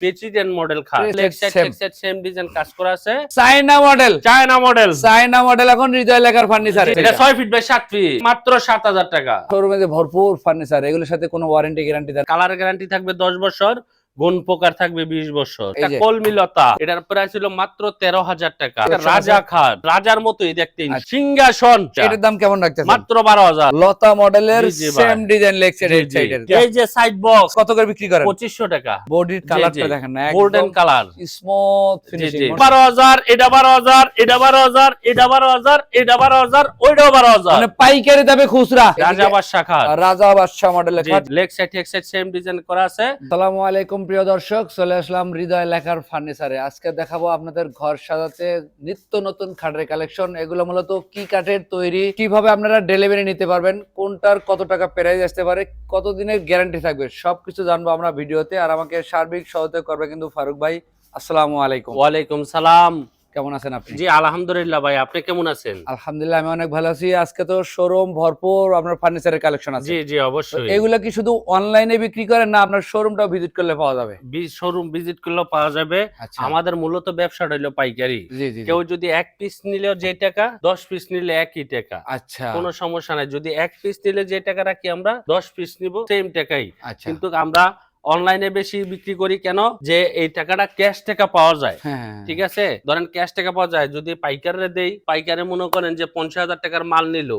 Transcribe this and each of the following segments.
President model খাট. Same design কাজ করা আছে। China model China model China model এখন হৃদয় লেখার ফার্নিচার এটা 6 ফিট বাই 7 ফিট মাত্র 7000 টাকা। শোরুমে ভরপুর ফার্নিচার এগুলোর সাথে কোনো ওয়ারেন্টি গ্যারান্টি কালার গ্যারান্টি থাকবে 10 বছর গুণ প্রকার থাকবে 20 বছর। কলমিলতা। এটার প্রাইস ছিল মাত্র 13000 টাকা। আচ্ছা, রাজা খাট রাজার মতোই দেখতে আচ্ছা। সিংহাসন। এটার দাম কেমন রাখতেছেন? মাত্র 12000 লতা মডেলের। সেম ডিজাইন এই যে সাইড বক্স কত করে বিক্রি করেন? 2500 টাকা। বডির কালারটা দেখেন না গোল্ডেন কালার স্মুথ ফিনিশিং বারো হাজার এটা বারো হাজার এটা বারো হাজার এটা বারো হাজার এটা বারো হাজার ওইটাও বারো হাজার। মানে পাইকারি দামে খুচরা। রাজা বাদশা খাট রাজা বাদশাহ মডেলের leg side tech side same design করা আছে। আসসালামু আলাইকুম প্রিয় দর্শক, চলে আসলাম হৃদয় লেখার ফার্নিচারে। আজকে দেখাবো আপনাদের ঘর সাজাতে নিত্য নতুন খাটের কালেকশন। এগুলো মূলত কি কাঠের তৈরি, কীভাবে আপনারা ডেলিভারি নিতে পারবেন, কোনটার কত টাকা প্রাইস আসতে পারে, কতদিনের গ্যারান্টি থাকবে সব কিছু জানব আমরা ভিডিওতে। আর আমাকে সার্বিক সহযোগ করবে কিন্তু ফারুক ভাই। আসসালামু আলাইকুম। ওয়ালাইকুম সালাম। কেমন আছেন আপনি? জি আলহামদুলিল্লাহ ভাই আপনি কেমন আছেন? আলহামদুলিল্লাহ আমি অনেক ভালো আছি। আজকে তো শোরুম ভরপুর আপনার ফার্নিচারের কালেকশন আছে। জি জি অবশ্যই। এগুলা কি শুধু অনলাইনে বিক্রি করেন না আপনার শোরুমটাও ভিজিট করলে পাওয়া যাবে? শোরুম ভিজিট করলেও পাওয়া যাবে। আচ্ছা। আমাদের মূলত ব্যবসাটা হলো পাইকারি। জি জি জি। কেউ যদি এক পিস নিলেও যে টাকা দশ পিস নিলে একই টাকা। আচ্ছা। কোনো সমস্যা নাই। যদি এক পিস নিলে যে টাকা রাখি আমরা দশ পিস নিব সেম টাকাই। আচ্ছা। কিন্তু আমরা অনলাইনে বেশি বিক্রি করি কেন? যে এই টাকাটা ক্যাশ টাকা পাওয়া যায়। হ্যাঁ। ঠিক আছে? ধরেন ক্যাশ টাকা পাওয়া যায় যদি পাইকারে দেই পাইকারে মনে করেন যে পঞ্চাশ হাজার টাকার মাল নিল।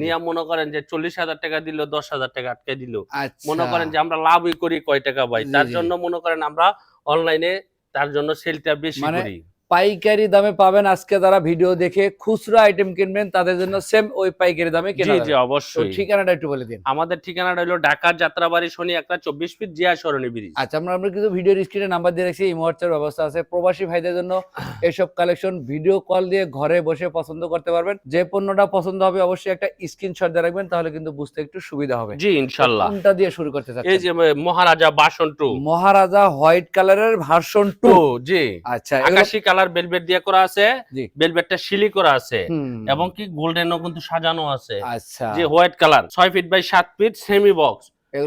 নিয়ে মনে করেন যে চল্লিশ হাজার টাকা দিল দশ হাজার টাকা আটকে দিল। আচ্ছা। মনে করেন যে আমরা লাভই করি কয় টাকা পাই তার জন্য মনে করেন আমরা অনলাইনে তার জন্য সেলটা বেশি মানে করি। পাইকারি দামে পাবেন। আজকে যারা ভিডিও দেখে খুচরা আইটেম কিনবেন তাদের জন্য সেম ওই পাইকারি দামে কেনা জি অবশ্যই। ঠিকানাটা একটু বলে দিন। আমাদের ঠিকানাটা হলো ঢাকার যাত্রাবাড়ি শনি একটা চব্বিশ ফিট জিয়া সরণি ব্রিজ আচ্ছা আমরা আমরা কিন্তু ভিডিওর স্ক্রিনে নাম্বার দিয়ে রাখছি এই মুহূর্তের ব্যবস্থা আছে। প্রবাসী ভাইদের জন্য এইসব কালেকশন ভিডিও কল দিয়ে ঘরে বসে পছন্দ করতে পারবেন। যে পণ্যটা পছন্দ হবে অবশ্যই একটা স্ক্রিনশট দিয়ে রাখবেন তাহলে কিন্তু বুঝতে একটু সুবিধা হবে। জি ইনশাল্লাহ। কোনটা দিয়ে শুরু করতে চাচ্ছেন? এই যে Maharaja version two. Maharaja white কালারের ভার্সন টু। জি। আচ্ছা আকাশি কালার বেলভেট দিয়ে করা আছে। বেলভেটটা শিলি করা আছে এবং কি গোল্ডেনও কিন্তু সাজানো আছে। আচ্ছা। যে হোয়াইট কালার ছয় ফিট বাই সাত ফিট সেমি বক্স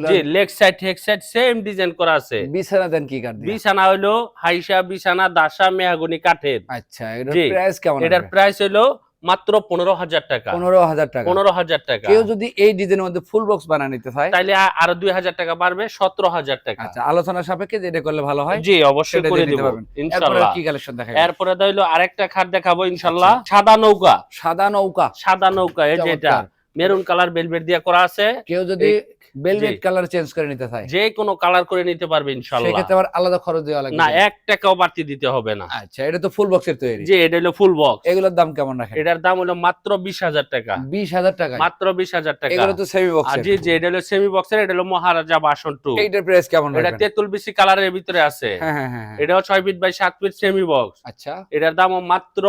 জি লেগ সাইড হেক সাইড সেম ডিজাইন করা আছে। বিছানা দেন কি কাঠ বিছানা হইল হাইসা বিছানা দাসা মেহাগুনি কাঠের। আচ্ছা এটার প্রাইস কেমন এটার প্রাইস হইল মাত্র পনেরো হাজার টাকা। পনেরো হাজার টাকা। পনেরো হাজার টাকা। কেউ যদি এই ডিজাইনের মধ্যে ফুল বক্স বানিয়ে নিতে চায় তাইলে আ- আরও দুই হাজার টাকা বাড়বে সতেরো হাজার টাকা। আচ্ছা আলোচনা সাপেক্ষে যেটা করলে ভালো হয় জি অবশ্যই করে দিব। পারবেন। ইনশাল্লাহ। কি কালেকশন দেখা এরপরে হইল আরেকটা খাট দেখাবো ইনশাল্লাহ। আচ্ছা। সাদা নৌকা। সাদা নৌকা। সাদা নৌকা এই যে এটা মেরুন কালার বেলভেট দিয়ে করা আছে। কেউ যদি বেলভেট কালার চেঞ্জ করে নিতে চায়। যে কোনো কালার করে নিতে পারবে ইনশাল্লাহ। সেক্ষেত্রে আবার আলাদা খরচ দেওয়া লাগবে। না এক টাকাও বাড়তি দিতে হবে না। আচ্ছা এটা তো ফুল বক্সের তৈরি। যে এটা হলো ফুল বক্স এগুলোর দাম কেমন রাখেন? এটার দাম হলো মাত্র বিশ হাজার টাকা। বিশ হাজার টাকা। মাত্র বিশ হাজার টাকা। এগুলো তো সেমি বক্স জি জি এটা হলো সেমি বক্সের এটা হলো মহারাজা বাসন টু। এইটার প্রাইস কেমন এটা তেতুল বিসি কালারের ভিতরে আছে। হ্যাঁ হ্যাঁ হ্যাঁ হ্যাঁ। এটাও ছয় ফিট বাই সাত ফিট সেমি বক্স আচ্ছা। এটার দাম মাত্র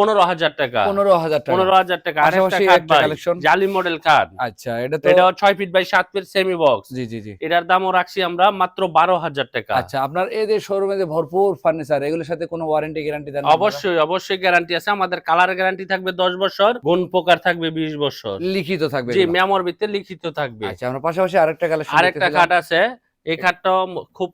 পনেরো হাজার টাকা। পনেরো হাজার টাকা। পনেরো হাজার টাকা। collection। জালি মডেল কার্ড আচ্ছা এটা তো এটাও ছয় ফিট বাই সাত ফিট সেমি বক্স জি জি জি। এটার দামও রাখছি আমরা মাত্র বারো হাজার টাকা। আচ্ছা আপনার এই যে শোরুমে যে ভরপুর ফার্নিচার এগুলোর সাথে কোনো ওয়ারেন্টি গ্যারান্টি দেন অবশ্যই অবশ্যই গ্যারান্টি আছে। আমাদের কালার গ্যারান্টি থাকবে দশ বছর গুণ প্রকার থাকবে বিশ বছর। লিখিত থাকবে জি। মেমোর ভিতরে লিখিত থাকবে। আচ্ছা আমরা পাশাপাশি আরেকটা কালেকশন আরেকটা খাট আছে। এই খাটটাও খুব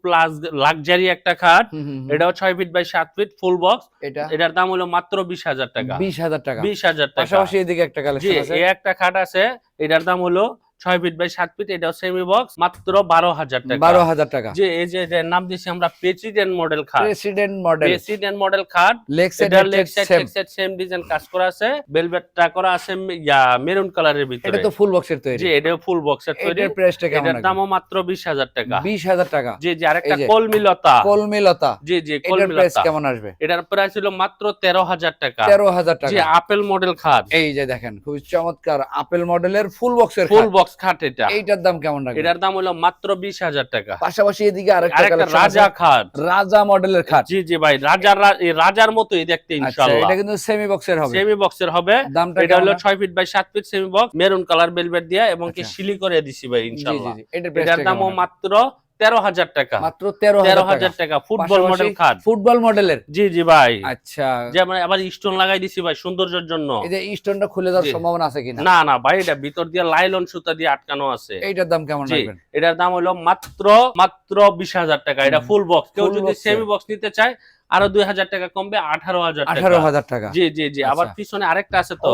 লাক্সারি একটা খাট। এটাও ছয় ফিট বাই সাত ফিট ফুল বক্স এটা? এটার দাম হলো মাত্র বিশ হাজার টাকা। বিশ হাজার টাকা। বিশ হাজার টাকা। পাশাপাশি এদিকে একটা কালেকশন আছে। একটা খাট আছে এটার দাম হলো ছয় ফিট বাই সাত ফিট এটাও সেমি বক্স মাত্র বারো হাজার টাকা। বারো হাজার টাকা। যে এই যে নাম দিচ্ছি আমরা প্রেসিডেন্ট মডেল খাট প্রেসিডেন্ট মডেল প্রেসিডেন্ট মডেল খাট এটা leg side leg same design কাজ করা আছে। বেলভেটটা করা আছে ইয়া মেরুন কালারের ভিতরে। এটা তো ফুল বক্সের তৈরি। জি এটাও ফুল বক্সের তৈরি। এটার প্রাইসটা কেমন এটার দামও মাত্র বিশ হাজার টাকা। বিশ হাজার টাকা। জি জি আরেকটা কলমিলতা। কলমিলতা। জি জি এটার প্রাইস কলমিলতা কেমন আসবে? এটার প্রাইস ছিল মাত্র তেরো হাজার টাকা। তেরো হাজার জি টাকা আপেল মডেল খাট এই যে দেখেন খুবই চমৎকার আপেল মডেলের ফুল বক্সের ফুল বক্স খাট এটা। এইটার দাম কেমন রাখবেন? এটার দাম হলো মাত্র বিশ হাজার টাকা। পাশাপাশি এদিকে আরেকটা রাজা খাট। রাজা মডেলের খাট। জি জি ভাই রাজার রাজার মতোই দেখতে আচ্ছা ইনশাআল্লাহ। এটা কিন্তু সেমি বক্সের হবে। সেমি বক্সের হবে। দামটা এটা হলো কেমন? ছয় ফিট বাই সাত feet semi box maroon colour velvet দিয়া এবং কি আচ্ছা। শিলি করে দিছি ভাই ইনশাআল্লাহ। এটার দামও মাত্র তেরো হাজার টাকা। মাত্র তেরো তেরো হাজার টাকা। ফুটবল মডেল খাট। ফুটবল মডেলের। জি জি ভাই। আচ্ছা। যেমন আবার স্টোন লাগাই দিছি ভাই সৌন্দর্যের জন্য। এই যে স্টোনটা খুলে দেওয়ার সম্ভাবনা আছে কিনা? না না ভাই এটা ভিতর দিয়ে লাইলন সুতা দিয়ে আটকানো আছে। এইটার দাম কেমন রাখবেন? এটার দাম হলো মাত্র মাত্র বিশ হাজার টাকা। এটা ফুল বক্স কেউ যদি সেমি বক্স নিতে চায় আরও দুই হাজার টাকা কমবে আঠারো হাজার আঠারো হাজার টাকা। জি জি জি। আবার আচ্ছা। পিছনে আরেকটা আছে তো।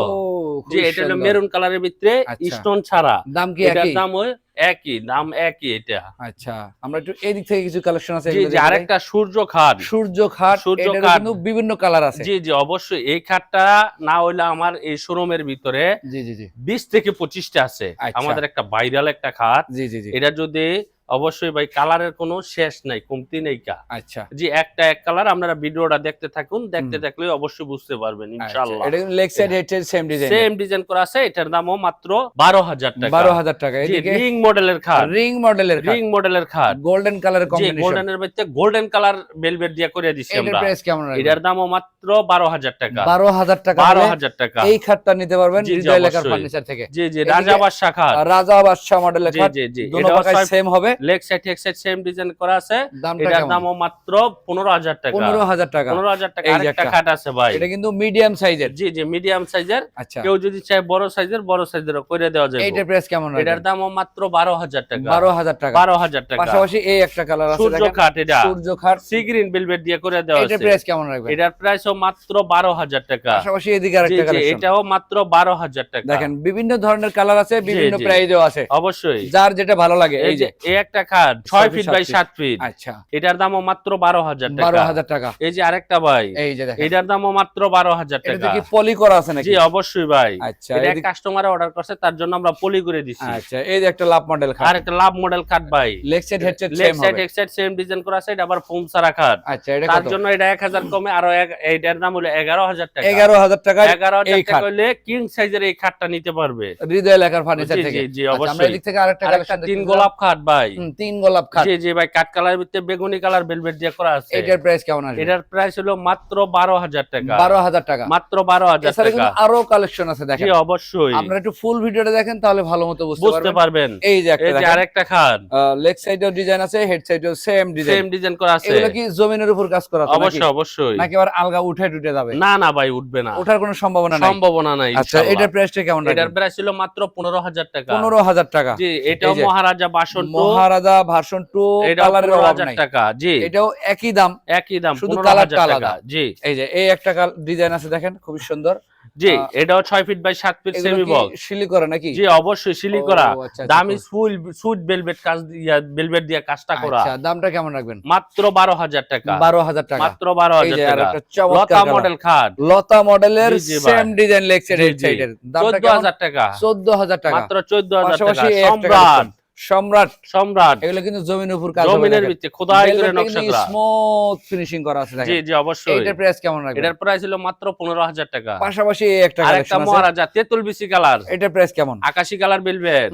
জি এটা হলো মেরুন কালারের ভিতরে আচ্ছা। স্টোন ছাড়া। দাম কি এটার দাম ওই একই দাম একই এটা। আচ্ছা আমরা একটু এই দিক থেকে কিছু কালেকশন আছে জি। আরেকটা সূর্য খাট। সূর্য খাট সূর্য খাট। কিন্তু বিভিন্ন কালার আছে। জি জি অবশ্যই। এই খাটটা না হইলে আমার এই শোরুমের ভিতরে জি জি জি। বিশ থেকে পঁচিশটা আছে। আচ্ছা। আমাদের একটা ভাইরাল একটা খাট। জি জি জি। এটা যদি অবশ্যই ভাই কালারের কোনো শেষ নাই কমতি নেই কা। আচ্ছা। জি একটা এক কালার আপনারা ভিডিওটা দেখতে থাকুন। দেখতে। থাকলে অবশ্যই বুঝতে পারবেন আচ্ছা, ইনশাআল্লাহ। এটা leg side head same design same design করা আছে এটার দামও মাত্র বারো হাজার টাকা। বারো হাজার টাকা। এদিকে রিং মডেলের খাট। রিং মডেলের রিং মডেলের খাট। গোল্ডেন কালার কম্বিনেশন গোল্ডেনের মধ্যে গোল্ডেন কালার বেলভেট দিয়ে করে দিছি এটার আমরা। প্রাইস কেমন রাখবেন? এটার দামও মাত্র বারো হাজার টাকা। বারো হাজার টাকা বারো হলে হাজার টাকা। এই খাটটা নিতে পারবেন হৃদয় লেখার ফার্নিচার থেকে। জি জি রাজা বাদশা খাট। রাজা বাদশাহ মডেলের খাট। জি জি। পাকায় সেম হবে। Leg side side same design করা আছে। এটার দামও মাত্র পনেরো হাজার টাকা। পনেরো হাজার টাকা। পনেরো হাজার টাকা। আরেকটা খাট আছে ভাই। এটা কিন্তু মিডিয়াম সাইজের জি জি মিডিয়াম সাইজের আচ্ছা। কেউ যদি চায় বড় সাইজের বড় সাইজের করে দেওয়া যাবে। এইটার প্রাইস কেমন এটার দামও মাত্র বারো হাজার টাকা। বারো হাজার টাকা। বারো হাজার টাকা। পাশাপাশি এই একটা কালার আছে সূর্য দেখেন খাট এটা। সূর্য খাট। সি গ্রিন বেলভেট দিয়ে করে দেওয়া এটার প্রাইস কেমন রাখবেন? এটার প্রাইসও মাত্র বারো হাজার টাকা। পাশাপাশি এদিকে আরেকটা জি এটাও মাত্র বারো হাজার টাকা। দেখেন বিভিন্ন ধরনের কালার আছে বিভিন্ন। প্রাইজও আছে। অবশ্যই। যার যেটা ভালো লাগে এই যে এই একটা খাট ছয় ফিট বাই সাত ফিট আচ্ছা। এটার দামও মাত্র বারো হাজার বারো হাজার টাকা। এই যে আরেকটা ভাই এই যে এটার দামও মাত্র বারো হাজার টাকা। কি পলি করা আছে নাকি? জি অবশ্যই ভাই। আচ্ছা এটা কাস্টমার অর্ডার করছে তার জন্য আমরা পলি করে দিচ্ছি আচ্ছা এই যে একটা লাভ মডেল আর খাট একটা লাভ মডেল খাট ভাই। Leg side head leg same side এক সাইড সেম ডিজাইন করা আছে এটা আবার ফোম সারা খাট আচ্ছা এটা তার জন্য এটা এক হাজার কমে আরও এইটার দাম হলো এগারো হাজার টাকা। এগারো হাজার টাকা এগারো হাজার এই টাকা খাট হলে কিং সাইজের এই খাটটা নিতে পারবে। হৃদয় লেখার ফার্নিচার থেকে জি, জি, আচ্ছা, আমরা এদিক থেকে আরেকটা কালেকশন তিন গোলাপ খাট ভাই। তিন গোলাপ খাট জি জি ভাই কাঠ কালার ভিতরে বেগুনি কালার বেলভেট দিয়ে করা আছে। এটার প্রাইস কেমন আসবে? এটার প্রাইস হলো মাত্র বারো হাজার টাকা। বারো হাজার টাকা। মাত্র বারো হাজার এছাড়া টাকা। কিন্তু আরও কালেকশন আছে দেখেন। জি অবশ্যই। আপনারা একটু ফুল ভিডিওটা দেখেন তাহলে ভালো মতো বুঝতে বুঝতে পারবেন। পারবেন। এই যে একটা এই আরেকটা খাট লেগ সাইডেও ডিজাইন আছে হেড সাইডেও সেম ডিজাইন সেম ডিজাইন করা আছে। এগুলো কি জমিনের উপর কাজ করা অবশ্যই অবশ্যই। নাকি আবার আলগা উঠে টুটে যাবে? না না ভাই উঠবে না। ওঠার কোনো সম্ভাবনা নাই। সম্ভাবনা নাই আচ্ছা এটার প্রাইসটা কেমন এটার প্রাইস ছিল মাত্র পনেরো হাজার টাকা। পনেরো হাজার টাকা। জি এটাও মহারাজা বাসন মহারাজা ভার্সন টু কালারের অভাব নাই। টাকা জি। এটাও একই দাম। একই দাম শুধু কালারটা আলাদা। জি। এই যে এই একটা ডিজাইন আছে দেখেন খুবই সুন্দর। জি এটাও ছয় ফিট বাই সাত ফিট সেমি বক্স শিলি করা নাকি? জি অবশ্যই ও, করা আচ্ছা, আচ্ছা, দামি ফুল সুট বেলভেট কাজ দিয়া বেলভেট দিয়া কাজটা করা। আচ্ছা দামটা কেমন রাখবেন? মাত্র বারো হাজার টাকা। বারো হাজার টাকা। মাত্র বারো এই হাজার যে আর টাকা লতা মডেল খাট। লতা মডেলের সেম ডিজাইন সাইড হেড সাইডের দামটা চোদ্দ কেমন? হাজার টাকা। চোদ্দ হাজার টাকা। মাত্র চোদ্দ হাজার টাকা। পাশাপাশি সম্রাট। সম্রাট। সম্রাট। এগুলো কিন্তু উপর কাজ হবে জমিনের ভিত্তি খোদাই করে Velvet নকশা করা। স্মুথ ফিনিশিং করা আছে জি জি অবশ্যই। এইটার প্রাইস কেমন রাখবেন? এটার প্রাইস ছিল মাত্র পনেরো হাজার টাকা। পাশাপাশি একটা আর কালেকশন আছে। মহারাজা তেতুল বিসি কালার। এটার প্রাইস কেমন? আকাশি কালার বেলভেট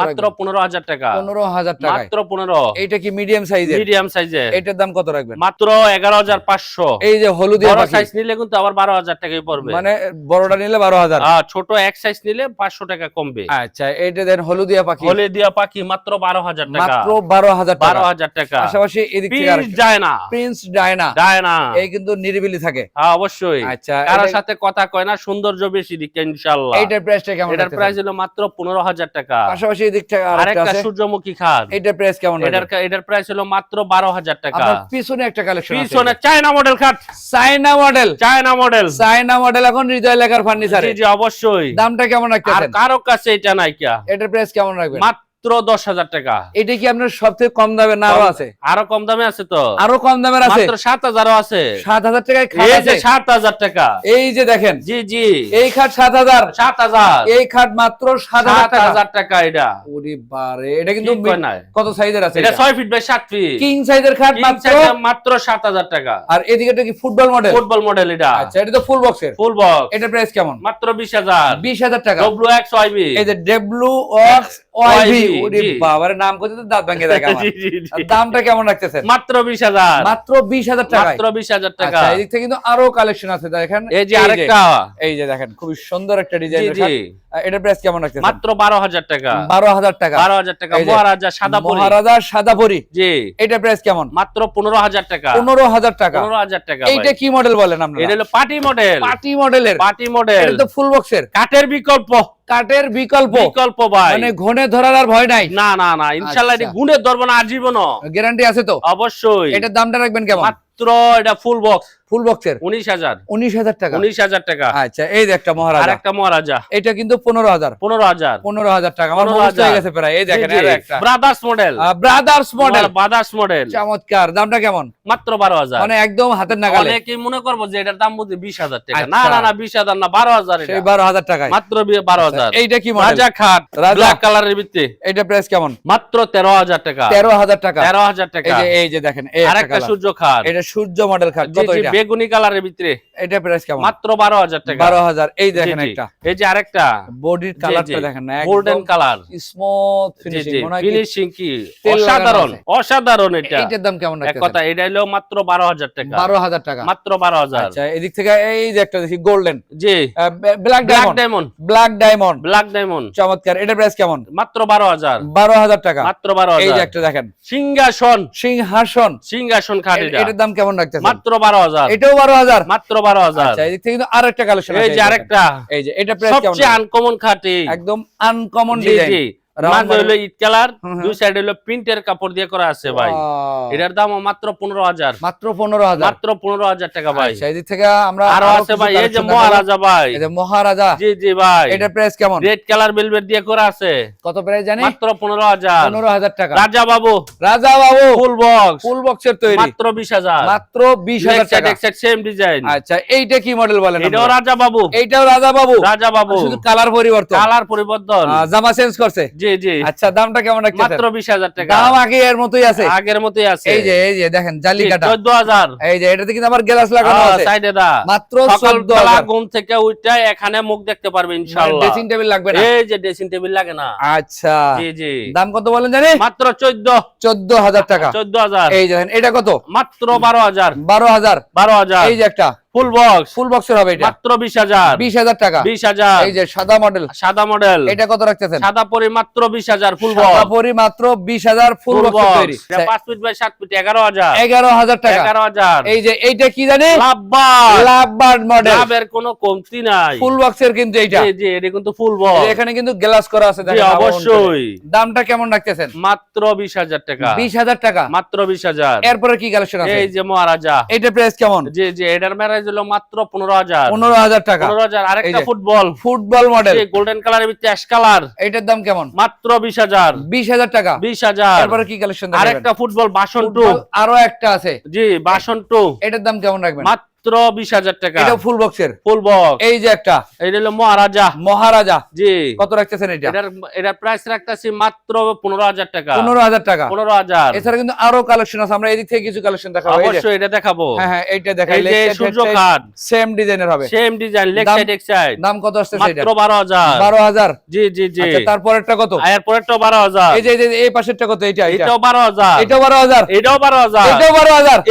মাত্র রাখবেন? পনেরো হাজার টাকা। পনেরো হাজার টাকায়। মাত্র পনেরো। এইটা কি মিডিয়াম সাইজের মিডিয়াম সাইজের এটার দাম কত রাখবেন? মাত্র এগারো হাজার পাঁচশো। এই যে হলুদিয়া বড় সাইজ নিলে কিন্তু আবার বারো হাজার টাকাই পড়বে। মানে বড়টা নিলে বারো হাজার। আহ, ছোট এক সাইজ নিলে পাঁচশো টাকা কমবে। আচ্ছা এইটা দেন হলুদিয়া পাখি। হলে দিয়া পাখি মাত্র বারো হাজার টাকা। মাত্র বারো হাজার বারো হাজার টাকা। পাশাপাশি এদিক থেকে পিস আরেকটা। যায় না যায় না এই কিন্তু নিরিবিলি থাকে। হ্যাঁ অবশ্যই। আচ্ছা কারোর সাথে কথা কয় না সৌন্দর্য বেশি দিকে ইনশাল্লাহ এইটার প্রাইসটা কেমন এটার প্রাইস হলো মাত্র পনেরো হাজার টাকা। পাশাপাশি এদিক থেকে আরেকটা সূর্যমুখী খাট এইটার প্রাইস কেমন এটার এটার প্রাইস হলো মাত্র বারো হাজার টাকা। পিছনে একটা কালেকশন পিছনে চায়না মডেল খাট। China model China model China model এখন হৃদয় লেখার ফার্নিচার জি অবশ্যই। দামটা কেমন আর রাখতেছেন কারও কাছে এটা নাই কিয়া এটার প্রাইস কেমন রাখবেন? মাত্র দশ হাজার টাকা। এটা কি আপনার সবথেকে কম দামে না আছে? আরও কম দামে আছে তো। আরও কম দামের আছে? মাত্র সাত হাজারও আছে। সাত হাজার টাকায় খাট আছে? সাত হাজার টাকা। এই যে দেখেন। জি জি। এই খাট সাত হাজার। সাত হাজার। এই খাট মাত্র সাত হাজার টাকা। এটা। ওরে বারে এটা কিন্তু? কত সাইজের আছে এটা ছয় ফিট বাই সাত ফিট। কিং সাইজের খাট মাত্র মাত্র সাত হাজার টাকা। আর এদিকে কি ফুটবল মডেল ফুটবল মডেল এটা। আচ্ছা এটা তো ফুল বক্সের ফুল বক্স এটার প্রাইস কেমন? মাত্র বিশ হাজার। বিশ হাজার টাকা। ডব্লু এক্স ওয়াইবি এই যে ডব্লু ওয়াইভি YV, ওরে বাবারে নাম করতে তো দাঁত ভেঙে দেখে আমার জি জি জি। আর দামটা কেমন রাখতেছেন? মাত্র বিশ হাজার। মাত্র বিশ হাজার টাকা মাত্র বিশ হাজার টাকা। আচ্ছা এদিক থেকে কিন্তু আরও কালেকশন আছে দেখেন। এই যে আরেকটা। এই যে দেখেন খুবই সুন্দর একটা ডিজাইন এটার প্রাইস কেমন রাখতে মাত্র বারো হাজার টাকা। বারো হাজার টাকা। বারো হাজার টাকা। এই যে, মহারাজা সাদা পরি। মহারাজা সাদাপুরি জি। এটার প্রাইস কেমন? মাত্র পনেরো হাজার টাকা। পনেরো হাজার টাকা। পনেরো হাজার টাকা এইটা কি মডেল বলেন এটা হলো পার্টি মডেল পার্টি মডেলের পার্টি মডেল এটা তো ফুল বক্সের কাঠের বিকল্প। কাঠের বিকল্প। বিকল্প ভাই। মানে ঘনে ধরার আর ভয় নাই। না না না। ইনশাল্লাহ এটি আচ্ছা। গুণের ধরবো না আজীবন গ্যারান্টি আছে তো? অবশ্যই। এটার দামটা রাখবেন কেমন? মাত্র এটা ফুল বক্স ফুল বক্সের? উনিশ হাজার। উনিশ হাজার টাকা। উনিশ হাজার টাকা। আচ্ছা এই একটা মহারাজা। একটা মহারাজা। এটা কিন্তু পনেরো হাজার। পনেরো হাজার। পনেরো হাজার টাকা। আমার হয়ে গেছে প্রায়। এই দেখেন brothers model brothers model brothers model চমৎকার। দামটা কেমন? মাত্র বারো হাজার। মানে একদম হাতের নাগালে। অনেকে মনে করব যে এটার দাম বুঝি বিশ হাজার টাকা। না আচ্ছা। না না বিশ হাজার না বারো হাজার বারো হাজার টাকা মাত্র বারো হাজার। এইটা কি রাজা খাট রাজা। কালারের ভিত্তি। এটা প্রাইস কেমন? মাত্র তেরো হাজার টাকা। তেরো হাজার টাকা। তেরো হাজার টাকা। এই যে দেখেন এই আর একটা একটা colour। সূর্য খাট। এটা সূর্য মডেল খাট। কত এটা? বেগুনি কালারের ভিতরে। এটা প্রাইস কেমন? মাত্র বারো হাজার টাকা। বারো হাজার। এই দেখেন একটা। এই যে আরেকটা। বডির কালারটা দেখেন না গোল্ডেন কালার স্মুথ ফিনিশিং মনে হয় ফিনিশিং কি? অসাধারণ অসাধারণ এটা। এইটার দাম কেমন এক কথা এটা হলো মাত্র বারো হাজার টাকা। বারো হাজার টাকা। মাত্র বারো হাজার। আচ্ছা এদিক থেকে এই যে একটা দেখি গোল্ডেন জি। Black diamond black diamond black diamond চমৎকার এটার প্রাইস কেমন? মাত্র বারো হাজার। বারো হাজার টাকা। মাত্র বারো এই যে একটা দেখেন। সিংহাসন। সিংহাসন। সিংহাসন খাট এটা। এটার দাম কেমন রাখতেছেন? মাত্র বারো হাজার। এটাও বারো হাজার। মাত্র বারো হাজার। আচ্ছা থেকে কিন্তু আরেকটা কালেকশন এই যে আরেকটা এই যে এটা সবচেয়ে আনকমন খাটি। একদম আনকমন ডিজাইন জি Round মাঝে হলো ইট কালার হুম, হুম। দুই সাইড হলো প্রিন্টের কাপড় দিয়ে করা আছে ভাই। এটার দাম মাত্র পনেরো হাজার। মাত্র পনেরো হাজার। মাত্র পনেরো হাজার টাকা ভাই। আচ্ছা থেকে আমরা আরও আরও আছে ভাই এই যে মহারাজা ভাই। মহারাজা। জি জি ভাই। এটার প্রাইস কেমন? রেড কালার বেলভেট দিয়ে করা আছে। কত প্রাইস জানি? মাত্র পনেরো হাজার। পনেরো হাজার টাকা। রাজা বাবু। রাজা বাবু। ফুল বক্স ফুল বক্সের তৈরি। মাত্র বিশ হাজার। মাত্র বিশ হাজার টাকা। সেম ডিজাইন আচ্ছা এইটা কি মডেল বলেন এটাও রাজা বাবু। এইটাও রাজা বাবু। রাজা বাবু। শুধু কালার পরিবর্তন। কালার পরিবর্তন। জামা চেঞ্জ করছে। জি জি। আচ্ছা দামটা কেমন রাখতেছেন? মাত্র বিশ হাজার টাকা। দাম আগে এর মতোই আছে? আগের মতোই আছে। এই যে এই যে দেখেন জালি কাটা চোদ্দ হাজার। এই যে এটাতে কিন্তু আবার গ্লাস লাগানো আছে। সাইডে দা। মাত্র 14,000 ঘুম থেকে উঠে এখানে মুখ দেখতে পারবে ইনশাআল্লাহ ড্রেসিং টেবিল লাগবে না? এই যে ড্রেসিং টেবিল লাগে না। আচ্ছা। জি জি। দাম কত বলেন জানি? মাত্র চোদ্দ। চোদ্দ হাজার টাকা। চোদ্দ হাজার। এই দেখেন এটা কত? মাত্র বারো হাজার। বারো হাজার। বারো হাজার। এই যে একটা। ফুল বক্স ফুল বক্সের হবে এটা। মাত্র বিশ হাজার। বিশ হাজার টাকা। বিশ হাজার। এই যে সাদা মডেল সাদা মডেল এটা কত রাখতেছেন? সাদা পরি মাত্র বিশ হাজার ফুল সাদা বক্স পরি মাত্র বিশ হাজার ফুল ফুল বক্স তৈরি। বক্স পাঁচ ফিট বাই সাত ফিট এগারো হাজার। এগারো হাজার টাকা। এগারো হাজার। এই যে এইটা কি জানি? লাভবান লাভবার্ড মডেল লাভের কোনো কমতি নাই। ফুল বক্সের কিন্তু এইটা। জি জি এটা কিন্তু ফুল বক্স এখানে কিন্তু গ্লাস করা আছে দেখেন অবশ্যই। দামটা কেমন রাখতেছেন? মাত্র বিশ হাজার টাকা। বিশ হাজার টাকা। মাত্র বিশ হাজার। এরপরে কি কালেকশন আছে? এই যে মহারাজা। এইটা প্রাইস কেমন? জি জি এটার ম্যারেজ হলো মাত্র পনেরো হাজার। পনেরো হাজার টাকা। পনেরো হাজার। আরেকটা ফুটবল ফুটবল মডেল গোল্ডেন কালারের ভিতরে অ্যাশ কালার এইটার দাম কেমন? মাত্র বিশ হাজার। বিশ হাজার টাকা। বিশ হাজার। কি কালেকশন আরেকটা ফুটবল বাসন টু আরও একটা আছে। জি বাসন টু এটার দাম কেমন রাখবেন? মাত্র বিশ হাজার টাকা। এটা ফুল বক্সের ফুল বক্স এই যে একটা। এটা হলো মহারাজা। মহারাজা। জি। কত রাখতেছেন এটা? এটার এটার প্রাইস রাখতেছি মাত্র পনেরো হাজার টাকা। পনেরো হাজার টাকা। পনেরো হাজার। এছাড়া কিন্তু আরও কালেকশন আছে। আমরা এদিক থেকে কিছু কালেকশন দেখাবো। অবশ্যই এটা দেখাবো। হ্যাঁ হ্যাঁ এইটা দেখাই। সূর্য সেম ডিজাইনের হবে। সেম ডিজাইন লেগ দাম- সাইড এক সাইড দাম কত আসছে সেটা মাত্র বারো হাজার। বারো হাজার। জি জি জি। আচ্ছা তারপরেরটা কত? আর বারো হাজার। এই যে এই পাশেরটা কত? এটাও বারো হাজার। এটাও বারো হাজার। এটাও বারো হাজার।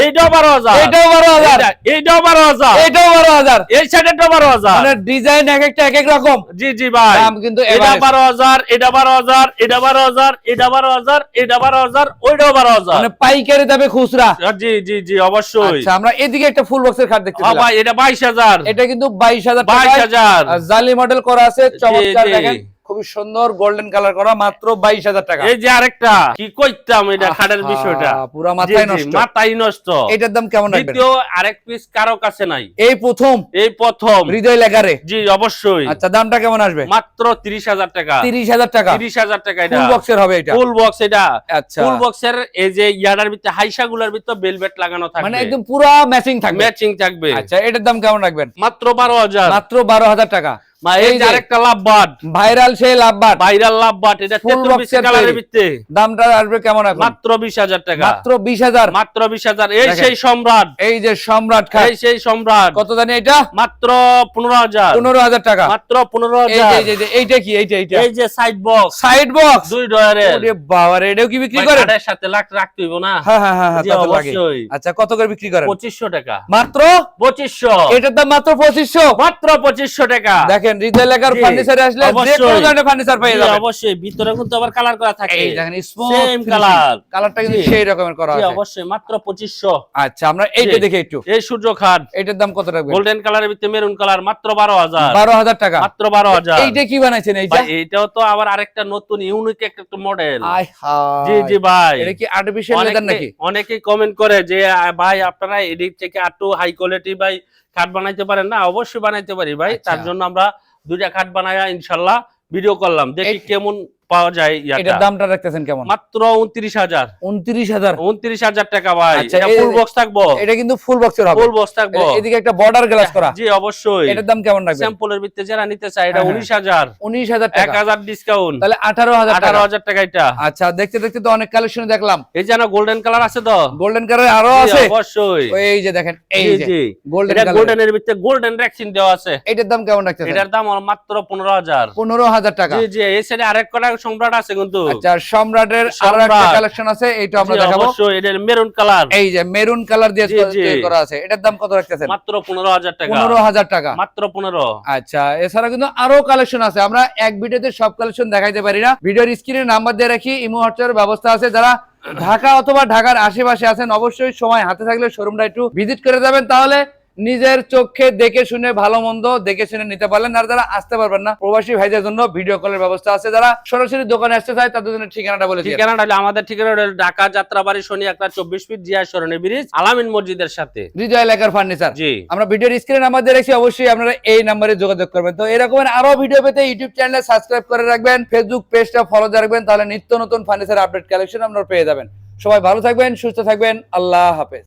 এটাও বারো হাজার। এইটাও বারো হাজার। এটাও বারো হাজার। বারো হাজার এটাও বারো হাজার। এই সাইডেরটাও বারো হাজার। মানে ডিজাইন এক একটা এক এক রকম। জি জি ভাই। কিন্তু এটা বারো হাজার এটা বারো হাজার এটা বারো হাজার এটা বারো হাজার এটা বারো হাজার ওইটাও বারো হাজার। মানে পাইকারি দামে খুচরা। জি জি জি অবশ্যই। আচ্ছা আমরা এদিকে একটা ফুল বক্সের খাট দেখতে ও ভাই এটা বাইশ হাজার। এটা কিন্তু বাইশ হাজার বাইশ হাজার। জালি মডেল করা আছে চমৎকার। দেখেন। খুবই সুন্দর গোল্ডেন কালার করা মাত্র বাইশ হাজার টাকা। এই যে আরেকটা কি কইতাম এটা খাটের বিষয়টা? পুরা মাথায় নষ্ট। মাথায় নষ্ট। এটার দাম কেমন দ্বিতীয় আরেক পিস কারও কাছে নাই। এই প্রথম? এই প্রথম। হৃদয় লেখারে জি অবশ্যই। আচ্ছা দামটা কেমন আসবে? মাত্র তিরিশ হাজার টাকা। তিরিশ হাজার টাকা? তিরিশ হাজার টাকা এটা। ফুল বক্সের হবে এটা? ফুল বক্স এটা। আচ্ছা। ফুল বক্সের এই যে ইয়াডার ভিতরে হাইসা গুলার ভিতরে বেলভেট লাগানো থাকবে। মানে একদম পুরো ম্যাচিং থাকবে। ম্যাচিং থাকবে। আচ্ছা এটার দাম কেমন রাখবেন? মাত্র বারো হাজার। মাত্র বারো হাজার টাকা। ভাইরাল সেই লাভবাট ভাইরাল লাভ এটা Full তেত্রিশ box এর কালারের ভিতরে দামটা আসবে কেমন এখন? মাত্র বিশ হাজার টাকা। মাত্র বিশ হাজার। মাত্র বিশ হাজার। এই সেই সম্রাট। এই যে সম্রাট খাট এই সেই সম্রাট। কত জানি এটা? মাত্র পনেরো হাজার। পনেরো হাজার টাকা। মাত্র পনেরো এই যে- হাজার। এই যে- এই যে- এইটা কি? এইটা এইটা। এই যে সাইড বক্স সাইড বক্স দুই ডয়ারের। ওরে বাবা রে এটাও কি বিক্রি সাথে লাখ রাখতে হইব না? হ্যাঁ হ্যাঁ হ্যাঁ অবশ্যই। আচ্ছা কত করে বিক্রি করেন? পঁচিশশো টাকা। মাত্র? পঁচিশশো। এটার দাম মাত্র পঁচিশশো। মাত্র পঁচিশশো টাকা। দেখেন দেখেন হৃদয় ফার্নিচারে আসলে যে কোনো ধরনের ফার্নিচার পেয়ে যাবেন অবশ্যই। ভিতরে কিন্তু আবার কালার করা থাকে। এই দেখেন সেম কালার কালারটা কিন্তু সেই রকমের করা আছে। অবশ্যই মাত্র পঁচিশশো। আচ্ছা আমরা এইটা। দেখে একটু। এই সূর্য খাট। এটার দাম কত রাখবেন? গোল্ডেন কালারের ভিতরে মেরুন কালার মাত্র বারো হাজার। বারো হাজার টাকা। মাত্র বারো হাজার। এইটা কি বানাইছেন এইটা? ভাই এইটাও তো আবার আরেকটা নতুন ইউনিক একটা মডেল হায়। জি জি ভাই। এটা কি আর্টিফিশিয়াল লেদার নাকি? অনেকে অনেকেই কমেন্ট করে যে ভাই আপনারা এদিক থেকে আটু হাই কোয়ালিটি ভাই খাট বানাইতে পারেন না অবশ্যই বানাইতে পারি ভাই আচ্ছা। তার জন্য আমরা দুইটা খাট বানায়া ইনশাল্লাহ ভিডিও করলাম দেখি কেমন পাওয়া যায় এটার দামটা রাখতেছেন কেমন? মাত্র উনত্রিশ হাজার। উনত্রিশ হাজার? উনত্রিশ হাজার টাকা ভাই। আচ্ছা, এটা ফুল বক্স থাকব। এটা কিন্তু ফুল বক্সের হবে। ফুল বক্স থাকব। এদিকে একটা বর্ডার গ্লাস করা। জি অবশ্যই। এটার দাম কেমন রাখবেন? স্যাম্পলের ভিত্তিতে যারা নিতে চায় এটা হ্যাঁ, উনিশ হাজার। উনিশ হাজার এক টাকা হাজার ডিসকাউন্ট তাহলে আঠারো হাজার আঠারো টাকা হাজার টাকা এটা। আচ্ছা দেখতে দেখতে তো অনেক কালেকশন দেখলাম। এই যেন গোল্ডেন কালার আছে তো? গোল্ডেন কালার আরও আছে? অবশ্যই। এই যে দেখেন এই যে গোল্ডেন এটা গোল্ডেনের ভিতরে গোল্ডেন রেক্সিন দেওয়া আছে। এটার দাম কেমন রাখতেছেন? এটার দাম মাত্র পনেরো হাজার। পনেরো হাজার টাকা। জি জি এই সাইডে আরেক কটা সম্রাট আছে কিন্তু। আচ্ছা সম্রাটের আরও একটা কালেকশন আছে আমরা দেখাবো। অবশ্যই এটা মেরুন কালার এই যে মেরুন কালার দিয়ে করা আছে। এটার দাম কত রাখতেছেন? মাত্র পনেরো হাজার টাকা। পনেরো হাজার টাকা। মাত্র পনেরো। আচ্ছা এছাড়া কিন্তু আরও কালেকশন আছে। আমরা এক ভিডিওতে সব কালেকশন দেখাইতে পারি না। ভিডিওর স্ক্রিনে নাম্বার দিয়ে রাখি ইমো হোয়াটসঅ্যাপের ব্যবস্থা আছে। যারা ঢাকা অথবা ঢাকার আশেপাশে আছেন অবশ্যই সময় হাতে থাকলে শোরুমটা একটু ভিজিট করে যাবেন। তাহলে নিজের চোখে দেখে শুনে ভালো মন্দ দেখে শুনে নিতে পারলেন আর যারা আসতে পারবেন না প্রবাসী ভাইদের জন্য ভিডিও কলের ব্যবস্থা আছে। যারা সরাসরি দোকানে আসতে চায় তাদের জন্য ঠিকানাটা বলে ঠিকানাটা হলো আমাদের ঠিকানা হলো ঢাকা যাত্রাবাড়ি শনি একটা চব্বিশ ফিট জিয়া সরণি ব্রিজ আলামিন মসজিদের সাথে। হৃদয় এলাকার ফার্নিচার জি। আমরা ভিডিওর স্ক্রিনে নাম্বার দিয়ে রাখছি অবশ্যই আপনারা এই নাম্বারে যোগাযোগ করবেন। তো এরকমের আরও ভিডিও পেতে ইউটিউব চ্যানেলে সাবস্ক্রাইব করে রাখবেন ফেসবুক পেজটা ফলো দিয়ে রাখবেন তাহলে নিত্য নতুন ফার্নিচার আপডেট কালেকশন আপনারা পেয়ে যাবেন। সবাই ভালো থাকবেন সুস্থ থাকবেন আল্লাহ হাফেজ।